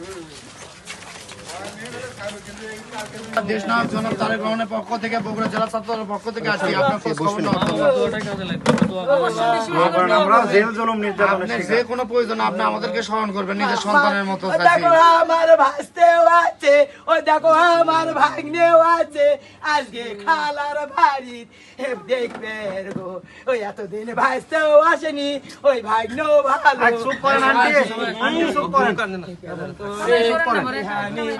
うん。নায়ক জনাব তারেক রহমানের পক্ষ থেকে বগুড়া জেলা ছাত্রের পক্ষ থেকে আসছি আপনার খোঁজ খবর আমরা জেল জুলুম নির্যাতনের আপনার যে কোনো প্রয়োজন আপনি আমাদেরকে স্মরণ করবেন নিজের সন্তানের মতো দেখো আমার ভাসতেও আছে ও দেখো আমার ভাগ্নেও আছে। আজকে খালার বাড়ি দেখবে গো ওই এতদিন ভাসতেও আসেনি ওই ভাগ্নেও ভালো। চুপ করেন আন্টি। আন্টি চুপ করেন। নেই হে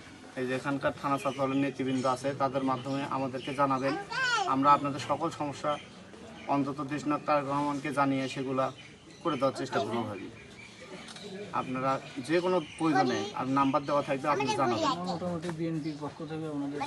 এই যে এখানকার থানা ছাত্রের নেতৃবৃন্দ আছে, তাদের মাধ্যমে আমাদেরকে জানাবেন। আমরা আপনাদের সকল সমস্যা অন্তত দেশনাথ তারেক রহমানকে জানিয়ে সেগুলা করে দেওয়ার চেষ্টা করব ভাবি। আপনারা যে কোনো প্রয়োজনে আর নাম্বার দেওয়া থাকবে, আপনি জানাবেন। মোটামুটি বিএনপির পক্ষ থেকে ওনাদের